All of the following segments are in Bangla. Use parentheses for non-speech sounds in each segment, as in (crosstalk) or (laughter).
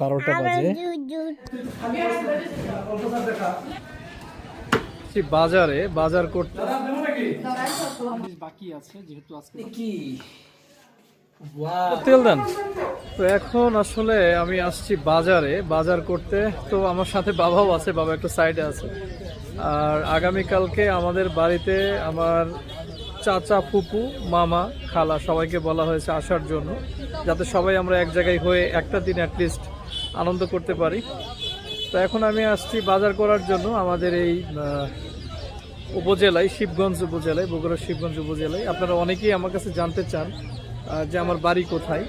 বারোটা বাজে। বাজারে বাজার করতে বাকি আছে যেহেতু আজকে কি? তেল দেন। তো এখন আসলে আমি আসছি বাজারে বাজার করতে। তো আমার সাথে বাবাও আছে বাবা একটু সাইডে আছে। আর আগামীকালকে আমাদের বাড়িতে আমার চাচা ফুপু মামা খালা সবাইকে বলা হয়েছে আসার জন্য। যাতে সবাই আমরা এক জায়গায় হয়ে একটা দিন অ্যাটলিস্ট আনন্দ করতে পারি। তো এখন আমি আসছি বাজার করার জন্য আমাদের এই উপজেলায়, শিবগঞ্জ উপজেলায়, বগুড়া শিবগঞ্জ উপজেলায়। আপনারা অনেকেই আমার কাছে জানতে চান যে আমার বাড়ি কোথায়।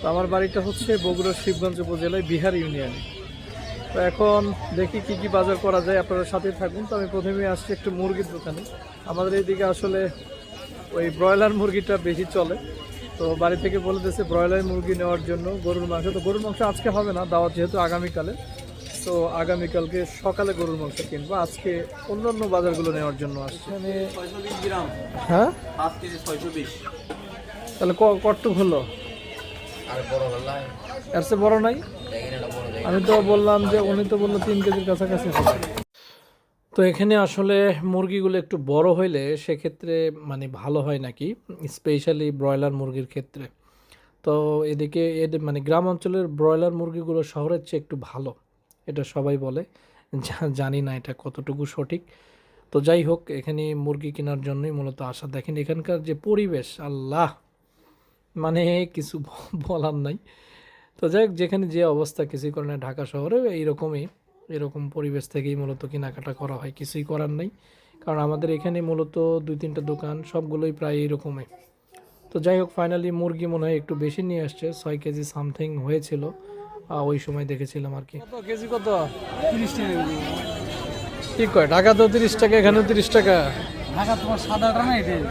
তো আমার বাড়িটা হচ্ছে বগুড়া শিবগঞ্জ উপজেলায় বিহার ইউনিয়নে। তো এখন দেখি কি কি বাজার করা যায়, আপনারা সাথে থাকুন। তো আমি প্রথমে আসছি একটু মুরগির দোকানে। আমাদের এইদিকে আসলে ওই ব্রয়লার মুরগিটা বেশি চলে। তো বাড়ি থেকে বলে দিয়েছে ব্রয়লার মুরগি নেওয়ার জন্য গরুর মাংস। তো গরুর মাংস আজকে হবে না দাওয়াত যেহেতু আগামীকালে। তো আগামীকালকে সকালে গরুর মাংস কিনবো আজকে অন্য অন্য বাজারগুলো নেওয়ার জন্য আসছি। হ্যাঁ? তাহলে ক- কটটুক হলো? আর বড় গলায় এর চেয়ে বড় নাই? আমি তো বললাম যে উনি তো বলল তিন কেজির কাছাকাছি হবে। তো এখানে আসলে মুরগিগুলো একটু বড় হইলে সেক্ষেত্রে মানে ভালো হয় নাকি? স্পেশালি ব্রয়লার মুরগির ক্ষেত্রে। তো এদিকে এদের মানে গ্রাম অঞ্চলের ব্রয়লার মুরগিগুলো শহরের চেয়ে একটু ভালো, এটা সবাই বলে। জানি না এটা কতটুকু সঠিক। তো যাই হোক, এখানে মুরগি কেনার জন্যই মূলত আসা। দেখেন এখানকার যে পরিবেশ, আল্লাহ! মানে কিছু বলার নাই। তো যাই যেখানে যে অবস্থা, কিছুই করে না ঢাকা শহরে, এইরকমই। এরকম পরিবেশ থেকেই মূলত কেনাকাটা করা হয় কিছুই করার নেই। কারণ আমাদের এখানে মূলত দুই তিনটা দোকান সবগুলোই প্রায় এরকমই। তো যাই হোক ফাইনালি মুরগি মনে হয় একটু বেশি নিয়ে আসছে ছয় কেজি সামথিং হয়েছিল। ওই সময় দেখেছিলাম আর কি। কেজি কত? তিরিশ টাকা। কি কয়? ঢাকা তো তিরিশ টাকা এখানেও তিরিশ টাকা। ঢাকা তোমার সাদাটা না এটাই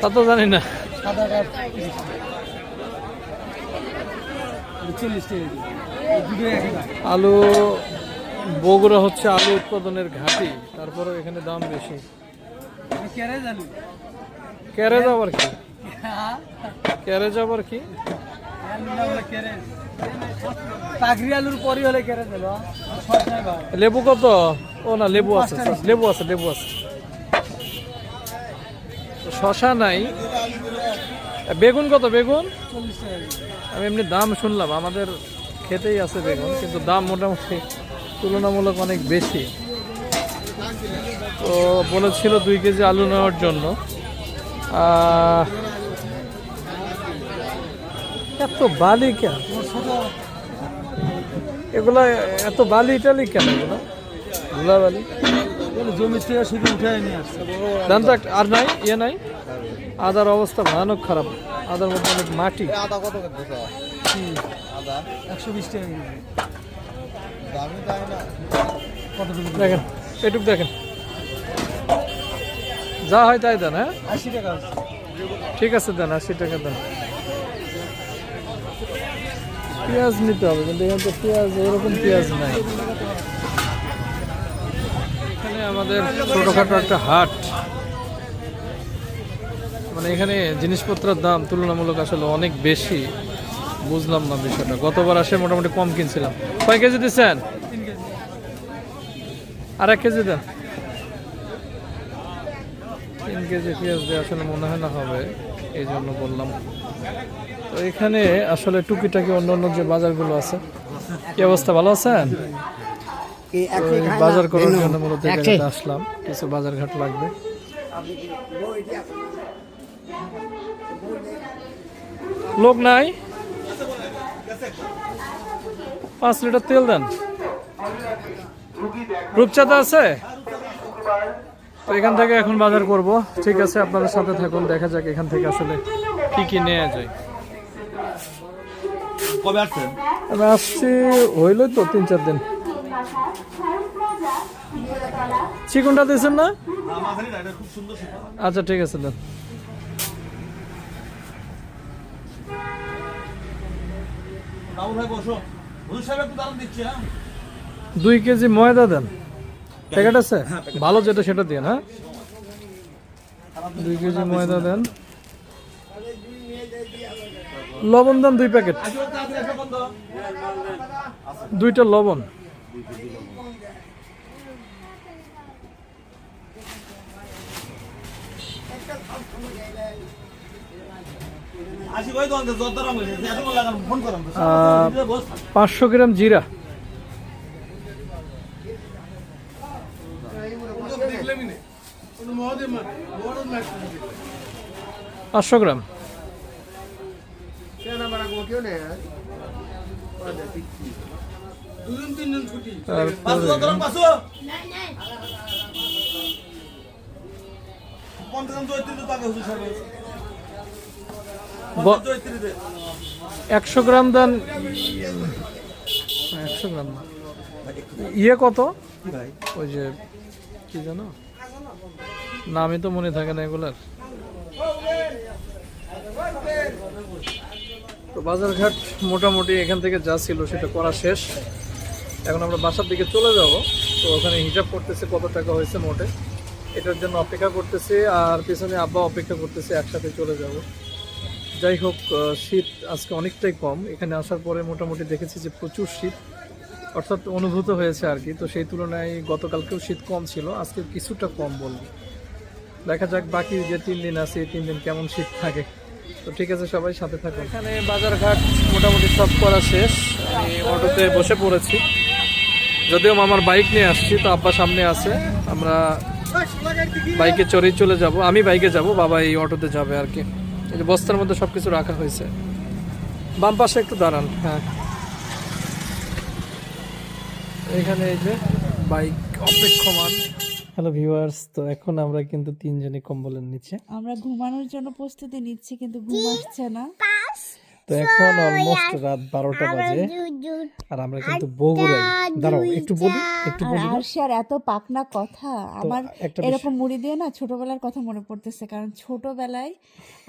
তা তো জানি না। সাদাটা চল্লিশ টাকা। আলু বগুড়া হচ্ছে আলু উৎপাদনের ঘাঁটি তারপরেও এখানে দাম বেশি। ক্যারেজ আবার কি? ক্যারেজ আবার কি? লেবু কত? ও না লেবু আছে লেবু আছে লেবু আছে। শশা নাই। বেগুন কত? বেগুন। আমি এমনি দাম শুনলাম আমাদের খেতেই আছে বেগুন, কিন্তু দাম মোটামুটি তুলনামূলক অনেক বেশি। তো বলেছিল দুই কেজি আলু নেওয়ার জন্য। এত বালি কেন? এগুলা এত বালি টালি কেন এগুলো? বালি? এগুলো জমি থেকে শুধু উঠে নিয়ে আসছে জান আর নাই ইয়ে নাই? আদার অবস্থা ভয়ানক খারাপ। আদার মধ্যে অনেক মাটি। আদা কত আদা দামি তাই না কতটুকু দেখেন। দেখেন যা হয় তাই দেন হ্যাঁ? আশি টাকা ঠিক আছে দেন, আশি টাকা দেন। পেঁয়াজ নিতে হবে, কিন্তু এখানে তো পেঁয়াজ, এরকম পেঁয়াজ নাই। এখানে আমাদের ছোটোখাটো একটা হাট। মানে এখানে জিনিসপত্রের দাম তুলনামূলক আসলে অনেক বেশি। বুঝলাম না বিষয়টা। গতবার আসে মোটামুটি কম কিনছিলাম। কয় কেজি দিচ্ছেন? আর এক কেজি দেন। তিন কেজি পেঁয়াজ দিয়ে আসলে মনে হয় না হবে এই জন্য বললাম। তো এখানে আসলে টুকিটাকি অন্য অন্য যে বাজারগুলো আছে কি অবস্থা ভালো আছেন? বাজার করার জন্য মূলত আসলাম। কিছু বাজার ঘাট লাগবে। লোক নাই? পাঁচ লিটার তেল দেন। রূপচাঁদা আছে? তো এখান থেকে এখন বাজার করব। ঠিক আছে আপনাদের সাথে থাকুন দেখা যাক এখান থেকে আসলে কি কি নেওয়া যায়। কবে আসছেন? আমি আসছি তো তিন চার দিন। চিকনটা দিয়েছেন না? আচ্ছা ঠিক আছে দেন। দুই কেজি ময়দা দেন। প্যাকেট আছে? ভালো যেটা সেটা দিয়ে হ্যাঁ। দুই কেজি ময়দা দেন। লবণ দেন দুই প্যাকেট। দুইটা লবণ আসি কই দোকান থেকে জোর দাম হয়েছে এত লাগান ফোন করাম আহ, পাঁচশো গ্রাম জিরা। পাঁচশো গ্রাম। পঞ্চাশ একশো গ্রাম দেন। একশো গ্রাম না। ইয়ে কত? ওই যে, কি জানো? না, আমি তো মনে থাকে না এগুলার। তো বাজারঘাট মোটামুটি এখান থেকে যা ছিল সেটা করা শেষ। এখন আমরা বাসার দিকে চলে যাব। তো ওখানে হিসাব করতেছে কত টাকা হয়েছে মোটে। এটার জন্য অপেক্ষা করতেছে, আর পেছনে আব্বা অপেক্ষা করতেছে, একসাথে চলে যাব। যাই হোক শীত আজকে অনেকটাই কম। এখানে আসার পরে মোটামুটি দেখেছি যে প্রচুর শীত অর্থাৎ অনুভূত হয়েছে আর কি। তো সেই তুলনায় গতকালকেও শীত কম ছিল, আজকে কিছুটা কম বলব। দেখা যাক বাকি যে তিন দিন আছে, এই তিন দিন কেমন শীত থাকে। তো ঠিক আছে সবাই, সাথে থাকুন। এখানে বাজারঘাট মোটামুটি সব করা শেষ। আমি অটোতে বসে পড়েছি। যদিও আমার বাইক নিয়ে আসছি, তো আব্বা সামনে আছে। আমরা বাইকে চড়েই চলে যাব। আমি বাইকে যাব, বাবা এই অটোতে যাবে আর কি। এই যে বস্তার মধ্যে সব কিছু রাখা হয়েছে। বাম পাশে একটু দাঁড়ান। হ্যাঁ। এখানে এই যে বাইক অপেক্ষমান। হ্যালো ভিউয়ার্স তো এখন আমরা কিন্তু তিনজনই কম্বলের নিচে। আমরা ঘুমানোর জন্য প্রস্তুতি নিচ্ছি কিন্তু ঘুম আসছে না। তো এখন অলমোস্ট রাত বারোটা বাজে। আর আমরা কিন্তু বগুড়াই দাঁড়াও একটু বলি একটু বলি? আরশিয়ার এত পাকনা কথা আমার এরকম মুড়ি দিয়ে না ছোটবেলার কথা মনে পড়তেছে কারণ ছোটবেলায়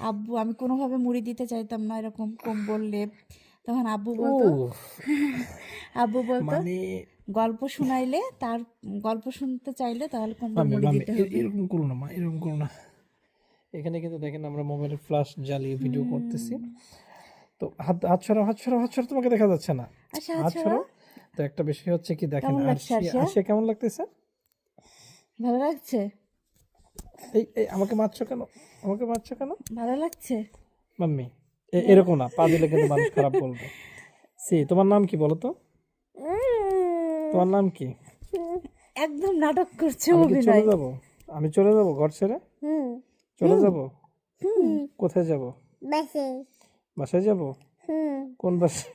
আব্বু আমি কোনোভাবে মুড়ি দিতে চাইতাম না এরকম কম্বল লেপ তখন আব্বু বলতো। (laughs) আব্বু বলতো মানে গল্প শোনাইলে তার গল্প শুনতে চাইলে তাহলে কম্বল মুড়ি দিতে হবে। এরকম করো না মা এরকম করো না। এখানে কিন্তু দেখেন আমরা মোবাইলের ফ্ল্যাশ জ্বালিয়ে ভিডিও করতেছি। তো হাত হাত ছড়াও হাত ছড়াও হাত ছড়াও তোমাকে দেখা যাচ্ছে না। আচ্ছা হাত আচ্ছা তো একটা বিষয় হচ্ছে কি দেখেন আরশিয়া? আরশিয়া কেমন লাগতেছে? ভালো লাগছে? এই এই আমাকে মারছো কেন? আমাকে মারছো কেন? ভালো লাগছে? মাম্মি এরকম না পা দিলে কিন্তু মানুষ খারাপ বলবে। সি তোমার নাম কি বলো তো? তোমার নাম কি? একদম নাটক করছে কি চলে যাব? আমি চলে যাব ঘর ছেড়ে? চলে যাব? কোথায় যাব? বাসায় যাব? কোন বাসায়?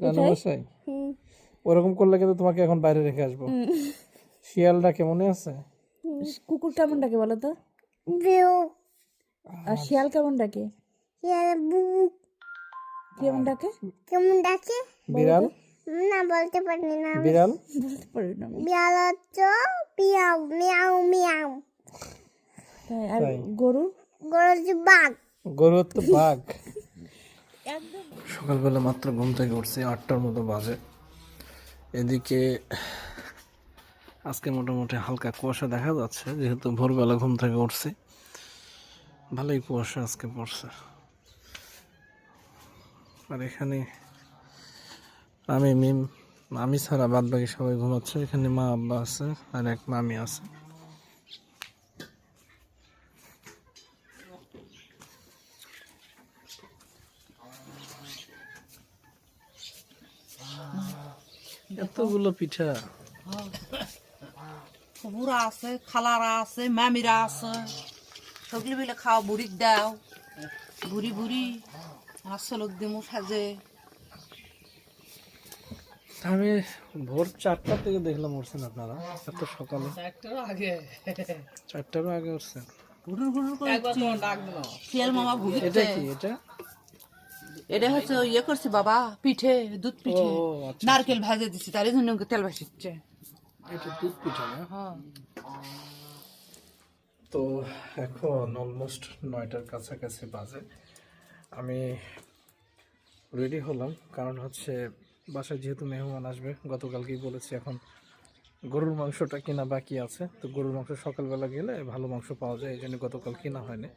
রান্না বাসায়? ওরকম করলে কিন্তু তোমাকে এখন বাইরে রেখে আসব। শিয়ালটা কেমনে আছে? কুকুর কেমন ডাকে বলো তো? আর শিয়াল কেমন ডাকে কেমন ডাকে কেমন ডাকে বিড়াল? না বলতে পারি না বিড়াল? বলতে পারি না বিড়াল হচ্ছে পিয়াও মিয়াও মিয়াও আর। গরু? গরু হচ্ছে বাঘ। গরু তো বাঘ। (laughs) সকালবেলা মাত্র ঘুম থেকে উঠছি আটটার মতো বাজে। এদিকে আজকে মোটামুটি হালকা কুয়াশা দেখা যাচ্ছে যেহেতু ভোরবেলা ঘুম থেকে উঠছি। ভালোই কুয়াশা আজকে পড়ছে। আর এখানে আমি মিম আমি ছাড়া বাদ বাকি সবাই ঘুমাচ্ছে। এখানে মা আব্বা আছে আর এক মামি আছে। এতগুলো পিঠা। বুড়া আছে খালারা আছে মামিরা আছে। মিলে খাও বুড়িক দাও। বুড়ি বুড়ি আসলক দিমু সাজে। আমি ভোর চারটার থেকে দেখলাম উঠছেন আপনারা এত সকালে। চারটারও আগে। উঠছেন। হুড়ুর করে মামা এটা কি এটা? এটা হচ্ছে ইয়ে করছি বাবা পিঠে দুধ পিঠে। আচ্ছা। নারকেল ভাজে দিছি তার জন্য তেল ভাসিচ্ছে। এটা দুধ পিঠা না? হ্যাঁ। তো এখন অলমোস্ট নয়টার কাছাকাছি বাজে। আমি রেডি হলাম কারণ হচ্ছে বাসায় যেহেতু মেহমান আসবে গতকালকেই বলেছি এখন গরুর মাংসটা কেনা বাকি আছে। তো গরুর মাংস সকালবেলা গেলে ভালো মাংস পাওয়া যায় এই জন্য গতকাল কেনা হয়নি।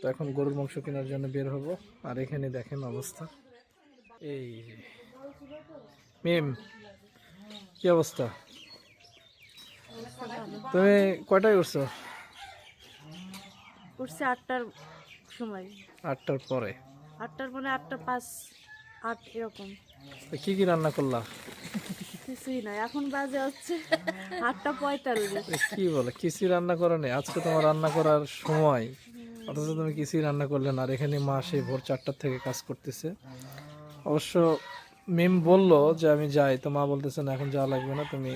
তো এখন গরুর মাংস কেনার জন্য বের হব। আর এখানে দেখেন অবস্থা। এই মেম কি অবস্থা? তুমি কয়টায় উঠছো? উঠছে আটটার সময়। আটটার পরে? আটটার পরে আটটা পাঁচ আট এরকম। কি কি রান্না করলা? কিছুই নয় এখন বাজে হচ্ছে আটটা পঁয়তাল্লিশ। কি বলে কিছুই রান্না করো আজকে তোমার রান্না করার সময় অথচ তুমি কিছুই রান্না করলে না আর এখানে মা সেই ভোর চারটার থেকে কাজ করতেছে। অবশ্য মিম বলল যে আমি যাই। তো মা বলতেছে না এখন যাওয়া লাগবে না তুমি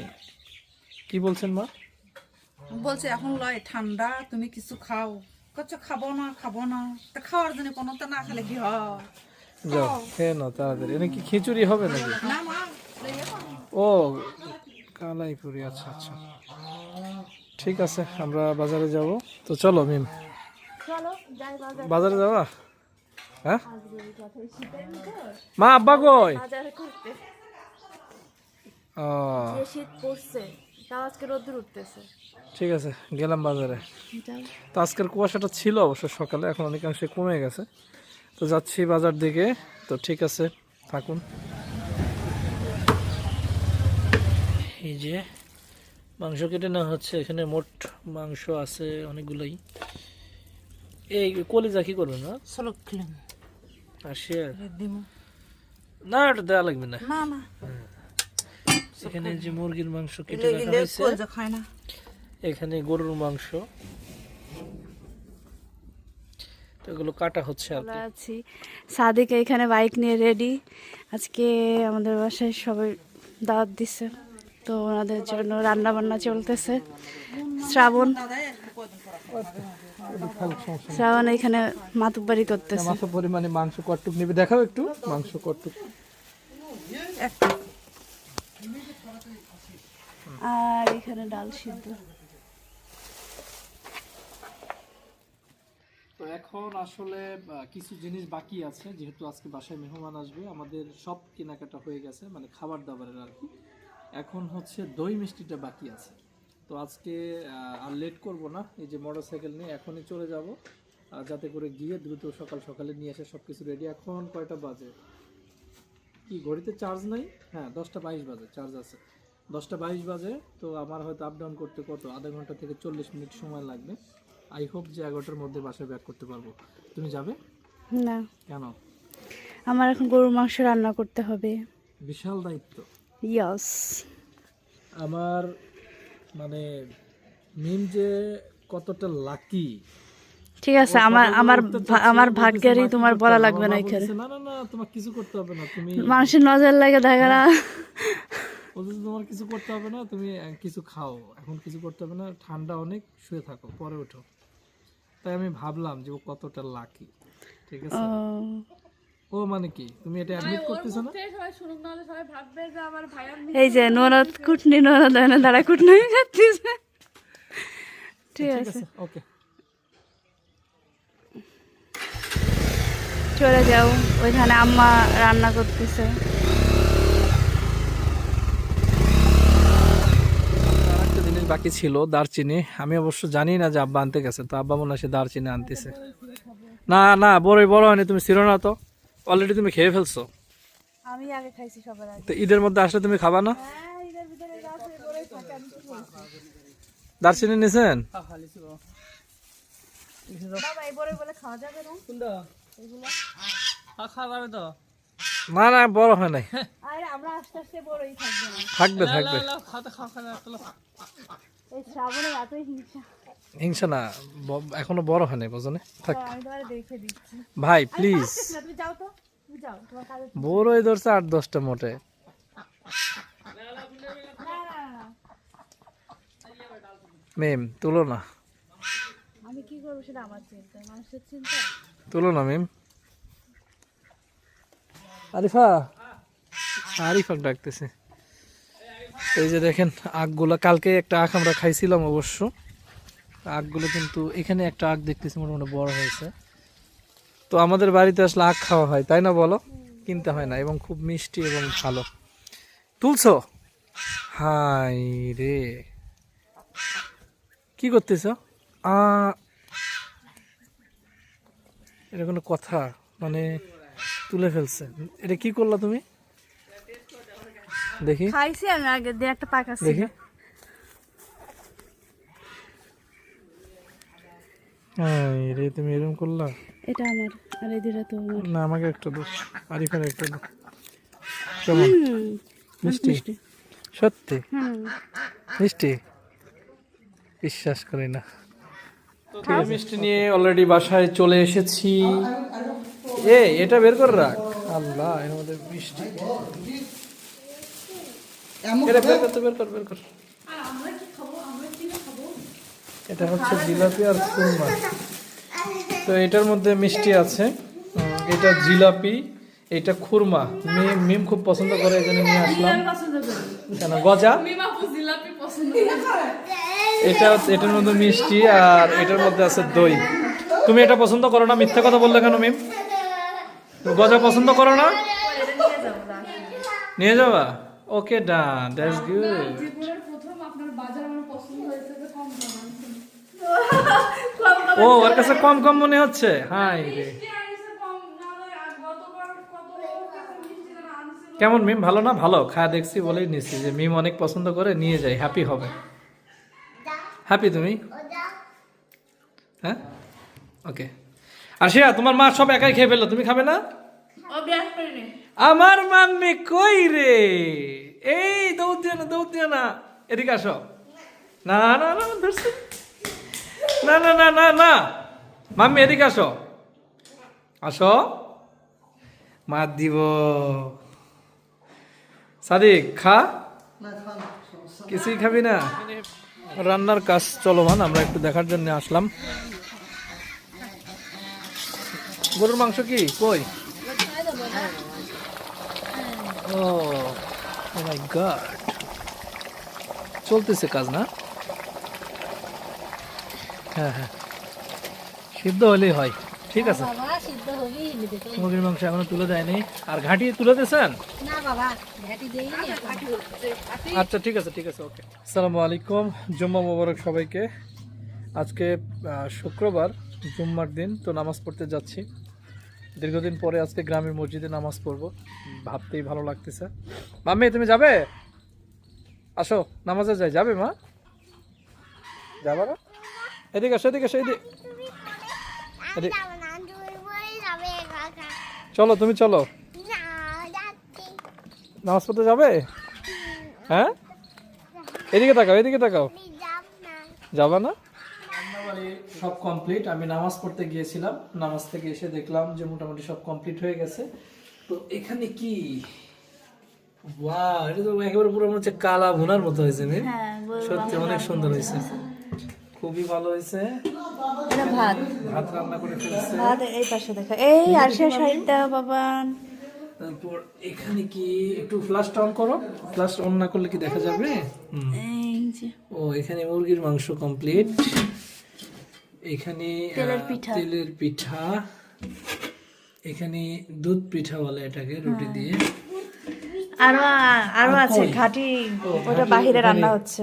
কি বলছেন মা? বলছে এখন লয় ঠান্ডা তুমি কিছু খাও। কচ্ছ খাব না খাব না। তা খাওয়ার জন্য কোনো তো না খেলে কি হয়? যাও খেয়ে নাও তাড়াতাড়ি। এনে কি খিচুড়ি হবে নাকি? না। ও কালাইপুরি আচ্ছা আচ্ছা। ঠিক আছে আমরা বাজারে যাব। তো চলো মিম। বাজারে। যাওয়া হ্যাঁ? মা আব্বা কই? ও। শীত পড়ছে আজকে রোদ্দুর উঠতেছে। ঠিক আছে গেলাম বাজারে। তো আজকের কুয়াশাটা ছিল অবশ্য সকালে এখন অনেকাংশে কমে গেছে। তো যাচ্ছি বাজার দিকে। তো ঠিক আছে থাকুন। এই যে মাংস কেটে নেওয়া হচ্ছে এখানে মোট মাংস আছে অনেকগুলোই। এই কলিজা কি করবে না চলো খেলাম আর শেয়ার না ওটা দেওয়া লাগবে না। না না। এখানে যে মুরগির মাংস কেটে রাখা হয়েছে। না। এখানে গরুর মাংস। তো এগুলো কাটা হচ্ছে আর আমরা আছি। সাদিক এখানে বাইক নিয়ে রেডি আজকে আমাদের বাসায় সবাই দাওয়াত দিছে। তো ওনাদের জন্য রান্না বান্না চলতেছে। শ্রাবণ। শ্রাবণ এখানে মাতুব্বারি করতেছে। মাংস কটুক নেবে। দেখাও একটু মাংস কটুক আর এখানে ডাল সিদ্ধ। তো এখন আসলে কিছু জিনিস বাকি আছে যেহেতু আজকে বাসায় মেহমান আসবে। আমাদের সব কেনাকাটা হয়ে গেছে মানে খাবার দাবারের আর কি। এখন হচ্ছে দই মিষ্টিটা বাকি আছে। তো আজকে আর লেট করব না। এই যে মোটর সাইকেল নিয়ে এখনই চলে যাব। যাতে করে গিয়ে দ্রুত সকাল সকালে নিয়ে এসে সব কিছু রেডি এখন কয়টা বাজে? কি ঘড়িতে চার্জ নাই? হ্যাঁ দশটা বাইশ বাজে চার্জ আছে। দশটা বাইশ বাজে তো আমার হয়তো আপ ডাউন করতে কত? আধা ঘণ্টা থেকে চল্লিশ মিনিট সময় লাগবে। আই হোপ যে এগারোটার মধ্যে বাসায় ব্যাক করতে পারব। তুমি যাবে? না। কেন? আমার এখন গরুর মাংস রান্না করতে হবে। বিশাল দায়িত্ব। ইয়াস আমার মানে মিম যে কতটা লাকি ঠিক আছে আমার আমার আমার ভাগ্যেরই তোমার বলা লাগবে না এখানে। না না না তোমার কিছু করতে হবে না তুমি মানুষের নজর লাগে দেখা না। তোমার কিছু করতে হবে না তুমি কিছু খাও এখন কিছু করতে হবে না ঠান্ডা অনেক শুয়ে থাকো পরে ওঠো তাই আমি ভাবলাম যে ও কতটা লাকি ঠিক আছে? ও মানে কি? তুমি এটা অ্যাডমিট করতেছো না? এই যে ননদ কুটনি ননদ হয় না দাঁড়া কুটনি হয়ে যাচ্ছে। ঠিক আছে। ওকে। চলে যাও ওইখানে আম্মা রান্না করতেছে। বাকি ছিল দারচিনি। আমি অবশ্য জানি না যে আব্বা আনতে গেছে তো আব্বা মনে হয় সে দারচিনি আনতেছে। না না বড়ই বড় হয়নি তুমি ছিল না তো। অলরেডি তুমি খেয়ে ফেলছো? আমি আগে খাইছি সবার আগে। তো ঈদের মধ্যে আসলে তুমি খাবা না? দারচিনি নিছেন? বাবা এই বড় বলে খাওয়া যাবে না? না না বড় হয় নাই। আরে আমরা আস্তে আস্তে বড়ই থাকব না। থাকবে হিংসা না এখনও বড় হয় নাই বোঝো না? থাক দিচ্ছি ভাই প্লিজ বড়ই ধরছে আট দশটা মোটে। মেম তুলো না। আমি কি করব সেটা আমার চিন্তা মানুষের চিন্তা। তুলো না মেম। আরিফা আরিফা ডাকতেছে। এই যে দেখেন আখগুলো কালকে একটা আখ আমরা খাইছিলাম অবশ্য। আখগুলো কিন্তু এখানে একটা আখ দেখতেছি মোটামুটি বড় হয়েছে। তো আমাদের বাড়িতে আসলে আখ খাওয়া হয় তাই না বলো? কিনতে হয় না এবং খুব মিষ্টি এবং ভালো। তুলছো? হাই রে। কি করতেছ? আ এটা কোনো কথা মানে তুলে ফেলছে। এটা কি করলা তুমি? দেখি। খাইছি আমি আগে দিয়ে একটা পাক দেখি। রে তুমি এরকম করলা? এটা আমার আর এই দুটা তো আমার। না আমাকে একটা আরিফার একটা কেমন মিষ্টি। সত্যি? মিষ্টি? বিশ্বাস করি না। মিষ্টি নিয়ে অলরেডি বাসায় চলে এসেছি। এ এটা বের করে রাখ। আল্লাহ এর মধ্যে মিষ্টি। এটা বের কর তো বের কর বের কর। এটা হচ্ছে জিলাপি আর খুরমা। তো এটার মধ্যে মিষ্টি আছে। এটা জিলাপি এটা খুরমা। মিম মিম খুব পছন্দ করে এই জন্য নিয়ে আসলাম। কেন গজা? এটা এটার মধ্যে মিষ্টি আর এটার মধ্যে আছে দই। তুমি এটা পছন্দ করো না মিথ্যা কথা বললে কেন মিম? তুমি গজা পছন্দ করো না? নিয়ে যাবা ওকে ডান দ্যাটস গুড। ও ওর কাছে কম কম মনে হচ্ছে? হাই রে। কেমন মিম? ভালো না? ভালো। খায়া দেখছি বলেই নিচ্ছি যে মিম অনেক পছন্দ করে নিয়ে যাই হ্যাপি হবে। হ্যাপি তুমি? হ্যাঁ? ওকে আর শিয়া তোমার মা সব একাই খেয়ে ফেলল তুমি খাবে না? আমার মাম্মি কই রে? এই দৌড় দিও না দৌড় দিও না। এদিকে আসো। না না না ধরছি। না না না না না। মাম্মি, এদিকে আসো। আসো। মার দিব। সাদিক, খা। কিছুই খাবি না? রান্নার কাজ চলমান, আমরা একটু দেখার জন্য আসলাম। গরুর মাংস কি? কই? ও মাই গড চলতেছে কাজ না? হ্যাঁ হ্যাঁ। সিদ্ধ হলেই হয় ঠিক আছে। মুরগির মাংস এখনও তুলে দেয়নি। আর ঘাটি তুলে দিয়েছেন? আচ্ছা ঠিক আছে ঠিক আছে ওকে। আসসালামু আলাইকুম জুম্মা মোবারক সবাইকে। আজকে শুক্রবার জুম্মার দিন তো নামাজ পড়তে যাচ্ছি। দীর্ঘদিন পরে আজকে গ্রামের মসজিদে নামাজ পড়ব। ভাবতেই ভালো লাগতেছে। মাম্মি তুমি যাবে? আসো নামাজে যাই। যাবে মা? যাবা না? এদিকে আসো এদিকে আসো এদিকে চলো তুমি চলো। নামাজ পড়তে যাবে? হ্যাঁ? এদিকে তাকাও এদিকে তাকাও। আমি যাব না? যাবা না সব কমপ্লিট আমি নামাজ পড়তে গিয়েছিলাম নামাজ থেকে এসে দেখলাম যে মোটামুটি সব কমপ্লিট হয়ে গেছে। তো এখানে কি? ওয়াও এটা তো একেবারে পুরো মনে হচ্ছে কালা ভুনার মতো হয়েছে মেয়ে সত্যি অনেক সুন্দর হয়েছে। খুবই ভালো হয়েছে। এটা ভাত। ভাত রান্না করে ফেলছে। ভাত এই পাশে দেখো। এই আরশিয়া সাইডটা বাবান। তারপর এখানে কি একটু ফ্লাশটা অন করো। ফ্লাশ অন না করলে কি দেখা যাবে? ও এখানে মুরগির মাংস কমপ্লিট এখানে তেলের পিঠা। এখানে দুধ পিঠা বলে এটাকে রুটি দিয়ে। আরও আরও আছে ঘাটি। ওটা বাহিরে রান্না হচ্ছে।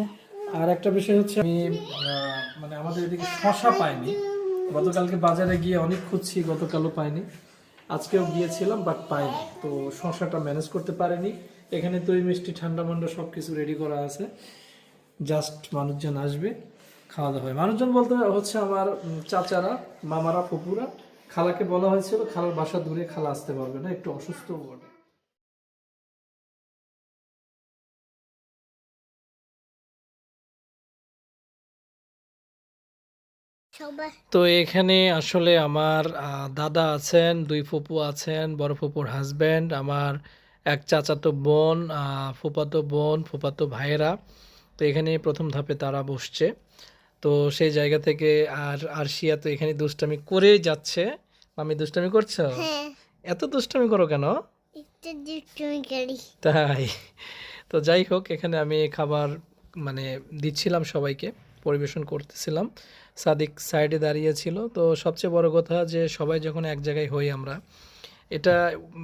আর একটা বিষয় হচ্ছে আমি আমাদের এদিকে শশা পাইনি গতকালকে বাজারে গিয়ে অনেক খুঁজছি, গতকালও পাইনি। আজকেও গিয়েছিলাম বাট পাইনি। তো শশাটা ম্যানেজ করতে পারিনি। এখানে দই, মিষ্টি, ঠান্ডা মান্ডা সব কিছু রেডি করা আছে। জাস্ট মানুষজন আসবে খাওয়া দাওয়া হয় মানুষজন বলতে হচ্ছে আমার চাচারা, মামারা ফুপুরা খালাকে বলা হয়েছিল, খালার বাসা দূরে খালা আসতে পারবে না, একটু অসুস্থ বটে। তো এখানে আসলে আমার দাদা আছেন দুই ফুপু আছেন বড় ফুপুর হাজব্যান্ড আমার এক চাচাতো বোন ফুপাতো বোন ফুপাতো ভাইয়েরা। তো এখানে প্রথম ধাপে তারা বসছে। তো সেই জায়গা থেকে আর আরশিয়া তো এখানে দুষ্টামি করেই যাচ্ছে। আমি দুষ্টামি করছ? হ্যাঁ। এত দুষ্টামি করো কেন? তাই। তো যাই হোক এখানে আমি খাবার মানে দিচ্ছিলাম সবাইকে। পরিবেশন করতেছিলাম। সাদিক সাইডে দাঁড়িয়ে ছিল। তো সবচেয়ে বড় কথা যে সবাই যখন এক জায়গায় হই আমরা, এটা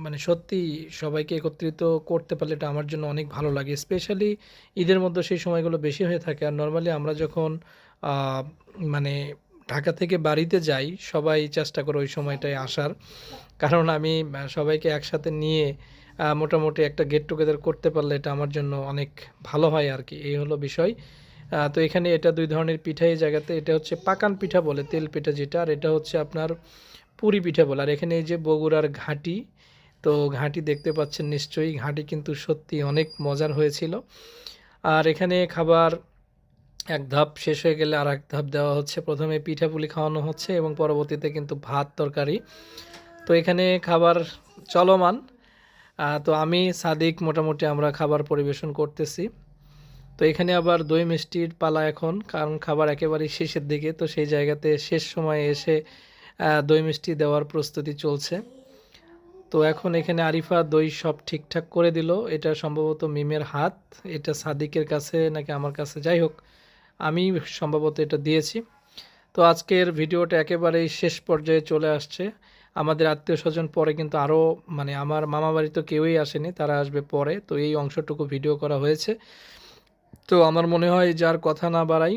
মানে সত্যি সবাইকে একত্রিত করতে পারলে এটা আমার জন্য অনেক ভালো লাগে। স্পেশালি ঈদের মধ্যে সেই সময়গুলো বেশি হয়ে থাকে। আর নর্মালি আমরা যখন মানে ঢাকা থেকে বাড়িতে যাই, সবাই চেষ্টা করে ওই সময়টায় আসার। কারণ আমি সবাইকে একসাথে নিয়ে মোটামুটি একটা গেট টুগেদার করতে পারলে এটা আমার জন্য অনেক ভালো হয় আর কি। এই হলো বিষয়। তো এখানে এটা দুই ধরনের পিঠা, এই জায়গাতে এটা হচ্ছে পাকান পিঠা বলে, তেল পিঠা যেটা, আর এটা হচ্ছে আপনার পুরি পিঠা বলে। আর এখানে এই যে বগুড়ার ঘাটি, তো ঘাঁটি দেখতে পাচ্ছেন নিশ্চয়ই, ঘাঁটি কিন্তু সত্যি অনেক মজার হয়েছিল। আর এখানে খাবার এক ধাপ শেষ হয়ে গেলে আর এক ধাপ দেওয়া হচ্ছে। প্রথমে পিঠাপুলি খাওয়ানো হচ্ছে এবং পরবর্তীতে কিন্তু ভাত, তরকারি। তো এখানে খাবার চলমান। তো আমি সাদিক, মোটামুটি আমরা খাবার পরিবেশন করতেছি। তো এখানে আবার দই মিষ্টির পালা এখন, কারণ খাবার একেবারেই শেষের দিকে, তো সেই জায়গাতে শেষ সময়ে এসে দই মিষ্টি দেওয়ার প্রস্তুতি চলছে। তো এখন এখানে আরিফা দই সব ঠিকঠাক করে দিল। এটা সম্ভবত মিমের হাত, এটা সাদিকের কাছে নাকি আমার কাছে, যাই হোক, আমি সম্ভবত এটা দিয়েছি। তো আজকের ভিডিওটা একেবারেই শেষ পর্যায়ে চলে আসছে। আমাদের আত্মীয় স্বজন পরে কিন্তু আরও মানে আমার মামা বাড়ি তো কেউই আসেনি, তারা আসবে পরে। তো এই অংশটুকু ভিডিও করা হয়েছে। তো আমার মনে হয় যার কথা না বাড়াই